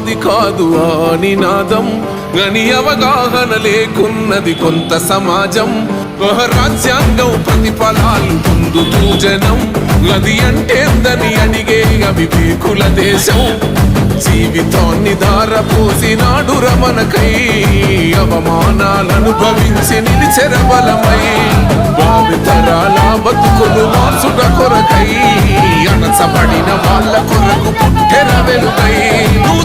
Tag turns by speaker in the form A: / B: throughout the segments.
A: నాది కాదు ఆ నినాదం గని అవగాహన లేకున్నది కొంత సమాజం. ఒక రాజ్యాంగం ప్రతిఫలాలు పొందుతూ జనం అది అంటేందని అడిగే అవివేకుల దేశం. జీవితాన్ని దారపోసినాడు రమణకై అవమానాలను భవించి నిలిచెర బలమై భావితరాల బతుకులు మార్చుట కొరకై అణచబడిన వాళ్ళ కొరకు పుట్టెర వెలుగై. నువ్వు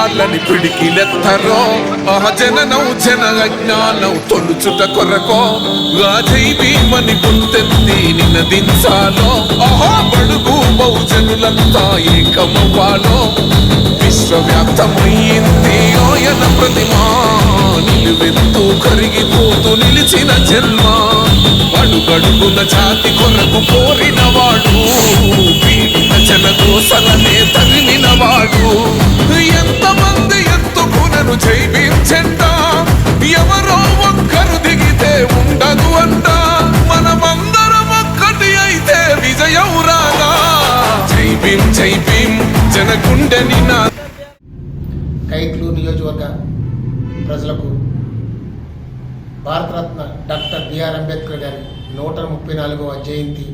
A: వర్ధిల్లాలని పిడికిలెత్తరో ఆహ జననం జన అజ్ఞానం తొలుచుట కొరకో. రాజై భీమని గుంతెత్తి నినదించాలో. ఆహా బడుగు బహుజనులంతా ఏకమవ్వాలో. విశ్వవ్యాప్తమయ్యింది ఆయన ప్రతిమా. నిలువెత్తు కరిగిపోతూ నిలిచిన జన్మ. అడుగడుగున జాతి కొరకు కోరినవాడు
B: కైట్లు నియోజకవర్గ ప్రజలకు భారతరత్న డాక్టర్ బిఆర్ అంబేద్కర్ గారి నూట ముప్పై నాలుగవ జయంతి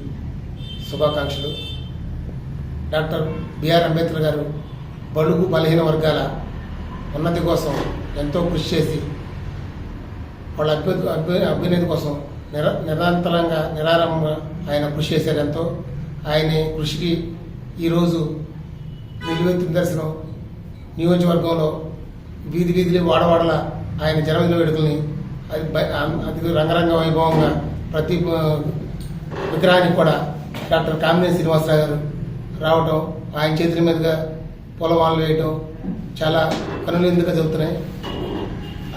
B: శుభాకాంక్షలు. డాక్టర్ బిఆర్ అంబేద్కర్ గారు బడుగు బలహీన వర్గాల ఉన్నతి కోసం ఎంతో కృషి చేసి వాళ్ళ అభ్యు అభ్యు అభ్యున్నతి కోసం నిర నిరంతరంగా నిరారంభంగా ఆయన కృషి చేశారు ఎంతో. ఆయన కృషికి ఈరోజు నిలువెత్తు దర్శనం నియోజకవర్గంలో వీధి వీధిలో వాడవాడల ఆయన జన్మదిన వేడుకల్ని అది అది రంగరంగ వైభవంగా ప్రతి విగ్రహానికి కూడా డాక్టర్ కామినేని శ్రీనివాసరావు గారు రావటం ఆయన చేతుల మీదుగా పొలవాళ్ళు వేయటం చాలా కనువిందుగా జరుగుతున్నాయి.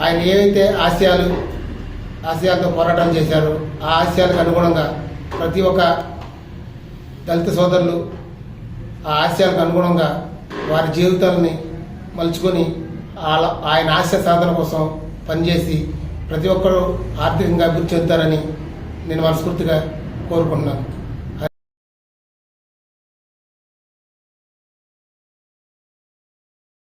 B: ఆయన ఏవైతే ఆశయాలు ఆశయాలతో పోరాటం చేశారో ఆ ఆశయాలకు అనుగుణంగా ప్రతి ఒక్క దళిత సోదరులు ఆ ఆశయాలకు అనుగుణంగా వారి జీవితాలని మలుచుకొని వాళ్ళ- ఆయన ఆశయ సాధన కోసం పనిచేసి ప్రతి ఒక్కరూ ఆర్థికంగా అభివృద్ధి చెందుతారని నేను మనస్ఫూర్తిగా కోరుకుంటున్నాను.